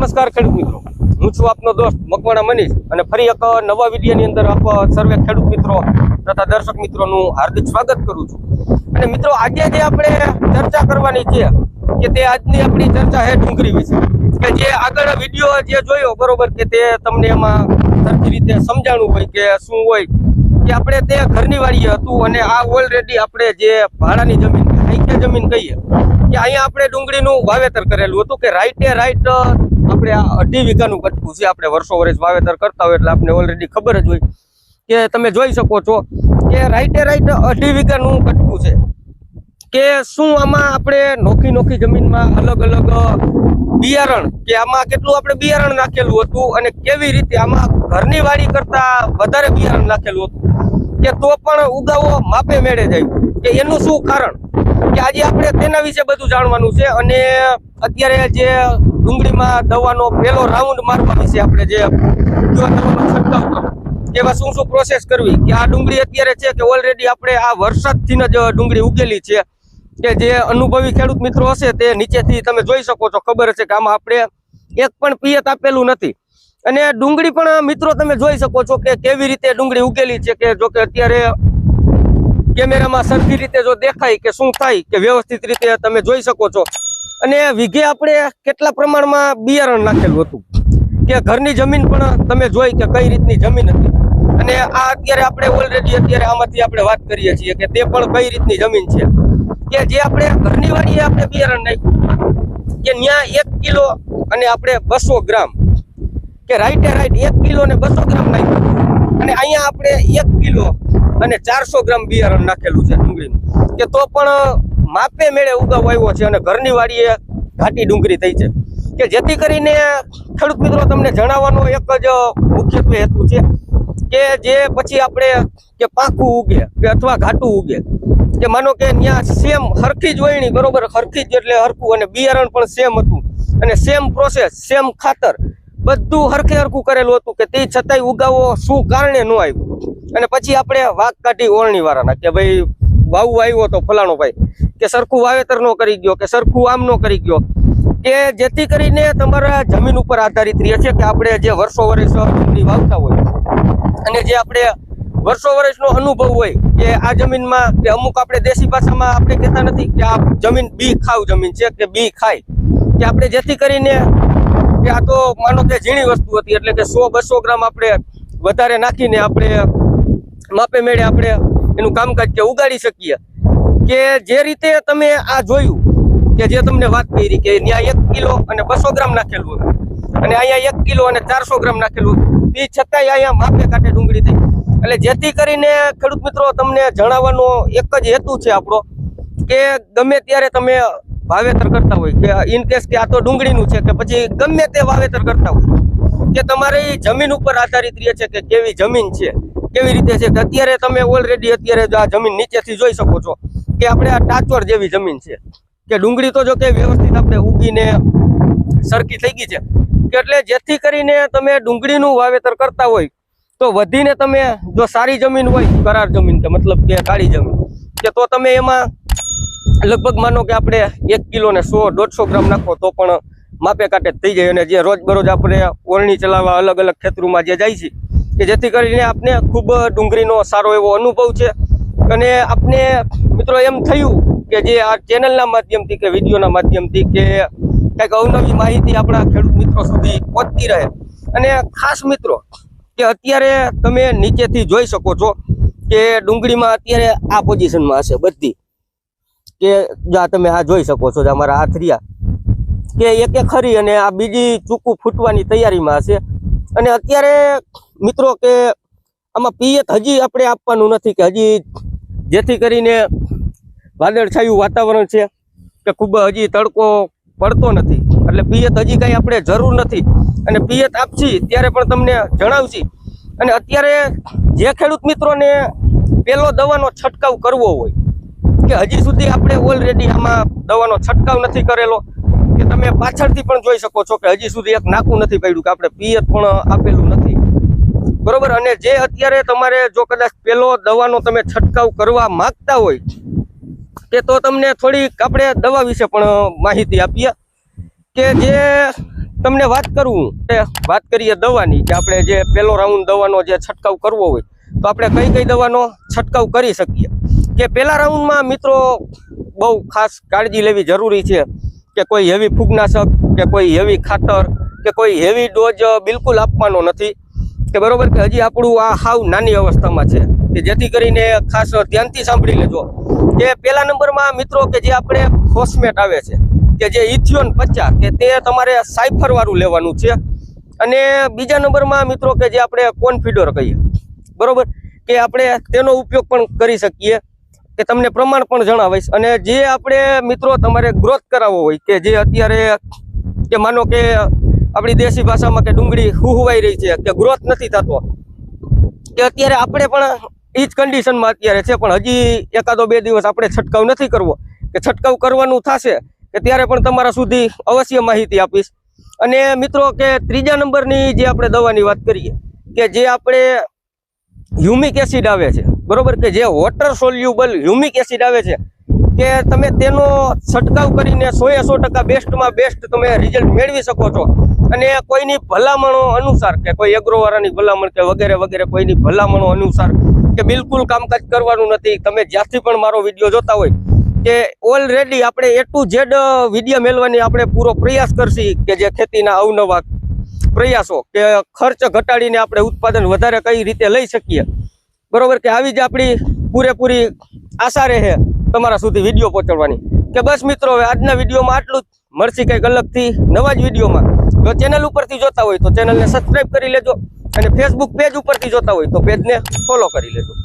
નમસ્કાર ખેડૂત મિત્રો. હું છું આપનો દોસ્ત મકવાણા મનીષ અને ફરી એક નવા વિડીયોની અંદર આપ સર્વે ખેડૂત મિત્રો તથા દર્શક મિત્રોનું હાર્દિક સ્વાગત કરું છું. અને મિત્રો, આજે જે આપણે ચર્ચા કરવાની છે કે તે આજની આપણી ચર્ચા છે ડુંગળી વિશે કે જે આગળ વીડિયો જે જોયો, બરોબર, કે તે તમને એમાં સરખી રીતે સમજાણું હોય કે શું હોય કે આપણે તે ઘરની વાડીએ હતું અને આ ઓલરેડી આપણે જે ભાડાની જમીન હાઈકે જમીન કહીએ, કે અહીંયા આપણે ડુંગળીનું વાવેતર કરેલું હતું કે રાઈટે રાઈટ આપણે આ અઢી વીઘાનું કટકું છે આપણે વર્ષો વર્ષ વાવેતર કરતા હોય એટલે આપણે ઓલરેડી ખબર જ હોય. કે તમે જોઈ શકો છો કે રાઈટે રાઈટ અઢી વીઘાનું કટકું છે. કે શું આમાં આપણે નોખી નોખી જમીનમાં અલગ અલગ બિયારણ, કે આમાં કેટલું આપણે બિયારણ નાખેલું હતું અને કેવી રીતે આમાં ઘરની વાડી કરતા વધારે બિયારણ નાખેલું હતું. કે તો પણ ઉગાવો માપે મેળે જાય. કે એનું શું કારણ? કે આજે આપણે તેના વિશે બધું જાણવાનું છે અને અત્યારે જે ડુંગળીમાં દવાનો પહેલો રાઉન્ડ મારવા વિશે આપણે જે છંટકાવ એવા શું શું પ્રોસેસ કરવી? કે આ ડુંગળી અત્યારે છે કે ઓલરેડી આપણે આ વરસાદથી જ ડુંગળી ઉગેલી છે. કે જે અનુભવી ખેડૂત મિત્રો હશે તે નીચેથી તમે જોઈ શકો છો. ખબર છે કે આમાં આપણે એક પણ પિયત આપેલું નથી. અને ડુંગળી પણ મિત્રો તમે જોઈ શકો છો કે કેવી રીતે ડુંગળી ઉગેલી છે કે જો કે અત્યારે કેમેરામાં સરખી રીતે જો દેખાય કે શું થાય કે વ્યવસ્થિત રીતે તમે જોઈ શકો છો. અને વીઘે આપણે કેટલા પ્રમાણમાં બિયારણ નાખેલું હતું? કે ઘરની જમીન પણ તમે જોઈ કે કઈ રીતની જમીન હતી. અને આ અત્યારે આપણે ઓલરેડી અત્યારે આમાંથી આપણે વાત કરીએ છીએ કે તે પણ કઈ રીતની જમીન છે? કે જે આપણે ઘરની વાડીએ આપણે બિયારણ નાખ્યું. કે ત્યાં એક કિલો અને આપણે બસો ગ્રામ. કે રાઈટે રાઈટ એક કિલો ને બસો ગ્રામ નાખ્યું. અને અહીંયા આપણે એક કિલો અને ચારસો ગ્રામ બિયારણ નાખેલું છે ડુંગળીનું. કે તો પણ માપે મેળે ઉગાવ આવ્યો છે અને ઘરની વાડીએ ઘાટી ડુંગળી થઈ છે. કે જેથી કરીને ખેડૂત મિત્રો તમને જણાવવાનો એક જ મુખ્યત્વે હેતુ છે કે જે પછી આપણે કે પાકું ઉગે કે અથવા ઘાટું ઉગે. કે માનો કે ત્યાં સેમ હરખી જ વળણી બરોબર? હરખી જ એટલે હરખું અને બિયારણ પણ સેમ હતું. અને સેમ પ્રોસેસ સેમ ખાતર. બધું હરખે હરખું કરેલું હતું કે તે છતાંય ઉગાવો શું કારણે ન આવ્યું? અને પછી આપણે વાઘ કાઢી ઓળણી વાળાના કે ભાઈ, વાવું આવ્યો તો ફલાણો ભાઈ, કે સરખું વાવેતર નો કરી ગયો, કે સરખું આમ નો કરી ગયો, કે જેથી કરીને તમારા જમીન ઉપર આધારિત રહે છે કે આપણે જે વર્ષો વર્ષ વાવતા હોય, અને જે આપણે વર્ષો વર્ષનો અનુભવ હોય કે આ જમીનમાં કે અમુક આપણે દેશી ભાષામાં આપણે કહેતા નથી કે આ જમીન બી ખાવ જમીન છે કે બી ખાય. કે આપણે જેથી કરીને કે આ તો માનો કે ઝીણી વસ્તુ હતી એટલે કે સો બસો ગ્રામ આપણે વધારે નાખીને આપણે માપે મેળે આપણે એનું કામકાજ કે ઉગાડી શકીએ. કે જે રીતે તમે આ જોયું, કે જે તમને વાત કરી કે ત્યાં એક કિલો અને બસો ગ્રામ નાખેલું હતું. અને અહીંયા એક કિલો અને ચારસો ગ્રામ નાખેલું હતું. તે છતાંય અહીંયા માપે કાંઠે ડુંગળી થઈ એટલે જેથી કરીને ખેડૂત મિત્રો, તમને જણાવવાનો એક જ હેતુ છે આપણો, કે ગમે ત્યારે તમે વાવેતર કરતા હોય, કે ઇન કેસ કે આ તો ડુંગળીનું છે, કે પછી ગમે તે વાવેતર કરતા હોય, કે તમારી જમીન ઉપર આધારિત રહે છે કે કેવી જમીન છે, કેવી રીતે છે, કે અત્યારે તમે ઓલરેડી અત્યારે આ જમીન નીચેથી જોઈ શકો છો, કે આપણે આ ટાચોર જેવી જમીન છે, કે ડુંગળી તો જો કે વ્યવસ્થિત આપણે ઉગીને સરખી થઈ ગઈ છે એટલે જેથી કરીને તમે ડુંગળીનું વાવેતર કરતા હોય તો વધીને તમે જો સારી જમીન હોય, કરાર જમીન કે મતલબ કે કાળી જમીન, કે તો તમે એમાં લગભગ માનો કે આપણે એક કિલો ને સો, દોઢસો ગ્રામ નાખો તો પણ માપે કાંટે થઈ જાય. અને જે રોજબરોજ આપણે ઓરણી ચલાવવા અલગ અલગ ખેતરોમાં જે જાય છે, કે જેથી કરીને આપને ખૂબ ડુંગળીનો સારો એવો અનુભવ છે. અને આપને મિત્રો એમ થયું કે જે આ ચેનલના માધ્યમથી કે વિડીયોના માધ્યમથી કે કંઈક અવનવી માહિતી આપણા ખેડૂત મિત્રો સુધી પહોંચતી રહે. અને ખાસ મિત્રો કે અત્યારે તમે નીચેથી જોઈ શકો છો કે ડુંગળીમાં અત્યારે આ પોઝિશનમાં હશે બધી. કે આ તમે આ જોઈ શકો છો અમારા હાથ રહ્યા કે એક એક ખરી અને આ બીજી ચૂકું ફૂટવાની તૈયારીમાં હશે. અને અત્યારે મિત્રો કે આમાં પિયત હજી આપણે આપવાનું નથી કે હજી જેથી કરીને વાદળછાયું વાતાવરણ છે કે ખૂબ હજી તડકો પડતો નથી. એટલે પિયત હજી કાંઈ આપણે જરૂર નથી. અને પિયત આપશી ત્યારે પણ તમને જણાવશી. અને અત્યારે જે ખેડૂત મિત્રોને પેલો દવાનો છંટકાવ કરવો હોય, કે હજી સુધી આપણે ઓલરેડી આમાં દવાનો છંટકાવ નથી કરેલો, કે તમે પાછળથી પણ જોઈ શકો છો કે હજી સુધી એક નાકું નથી પડ્યું, કે આપણે પિયત પણ આપેલું નથી. બરોબર? અને જે અત્યારે તમારે જો કદાચ પેલો દવાનો તમે છંટકાવ કરવા માંગતા હોય કે તો તમને થોડીક આપણે દવા વિશે પણ માહિતી આપીએ, કે જે તમને વાત કરું વાત કરીએ દવાની, કે આપણે જે પહેલો રાઉન્ડ દવાનો જે છંટકાવ કરવો હોય, તો આપણે કઈ કઈ દવાનો છંટકાવ કરી શકીએ? કે પહેલા રાઉન્ડમાં મિત્રો બહુ ખાસ કાળજી લેવી જરૂરી છે કે કોઈ હેવી ફૂગનાશક, કે કોઈ હેવી ખાતર, કે કોઈ હેવી ડોઝ બિલકુલ આપવાનો નથી. કે બરોબર કે હજી આપણું આ હાવ નાની અવસ્થામાં છે. કે જેથી કરીને ખાસ ધ્યાનથી સાંભળી લેજો કે પહેલા નંબરમાં મિત્રો કે જે આપણે ફોસ્મેટ આવે છે કે જે ઇથિયોન પચાસ, કે તે તમારે સાયફર વાળું લેવાનું છે. અને બીજા નંબરમાં મિત્રો કે જે આપણે કોન્ફિડોર કહીએ, બરોબર? કે આપણે તેનો ઉપયોગ પણ કરી શકીએ, કે તમને પ્રમાણ પણ જણાવીશ. અને જે આપણે મિત્રો તમારે ગ્રોથ કરાવવો હોય, કે જે અત્યારે, કે માનો કે આપણી દેશી ભાષામાં કે ડુંગળી હુહવાઈ રહી છે, કે ગ્રોથ નથી થતો, કે અત્યારે આપણે પણ એ જ કન્ડિશનમાં અત્યારે છે, પણ હજી એકાદો બે દિવસ આપણે છંટકાવ નથી કરવો. કે છંટકાવ કરવાનું થશે કે ત્યારે પણ તમારા સુધી અવશ્ય માહિતી આપીશ. અને મિત્રો કે ત્રીજા નંબરની જે આપણે દવાની વાત કરીએ, કે જે આપણે હ્યુમિક એસિડ આવે છે, બરોબર? કે જે વોટર સોલ્યુબલ હ્યુમિક એસિડ આવે છે, કે તમે તેનો છંટકાવ કરીને સો એ સો ટકા બેસ્ટમાં બેસ્ટ તમે રિઝલ્ટ મેળવી શકો છો. અને કોઈની ભલામણો અનુસાર, કે કોઈ એગ્રોવાળાની ભલામણ કે વગેરે વગેરે કોઈની ભલામણો અનુસાર, કે બિલકુલ કામકાજ કરવાનું નથી, તમે જ્યાંથી પણ મારો વીડિયો જોતા હોય કે ઓલરેડી આપણે એ ટુ ઝેડ વીડિયો મેળવવાની આપણે પૂરો પ્રયાસ કરશી કે જે ખેતીના અવનવા પ્રયાસો કે ખર્ચ ઘટાડીને આપણે ઉત્પાદન વધારે કઈ રીતે લઈ શકીએ. બરોબર કે આવી જ આપણી પૂરેપૂરી આશા રહે તમારા સુધી વીડિયો પહોંચાડવાની. કે બસ મિત્રો, હવે આજના વિડીયોમાં આટલું જ. મળશે કંઈક અલગથી નવા જ વિડીયોમાં. જો ચેનલ ઉપરથી જોતા હોય તો ચેનલને સબસ્ક્રાઈબ કરી લેજો અને ફેસબુક પેજ ઉપરથી જોતા હોય તો પેજને ફોલો કરી લેજો.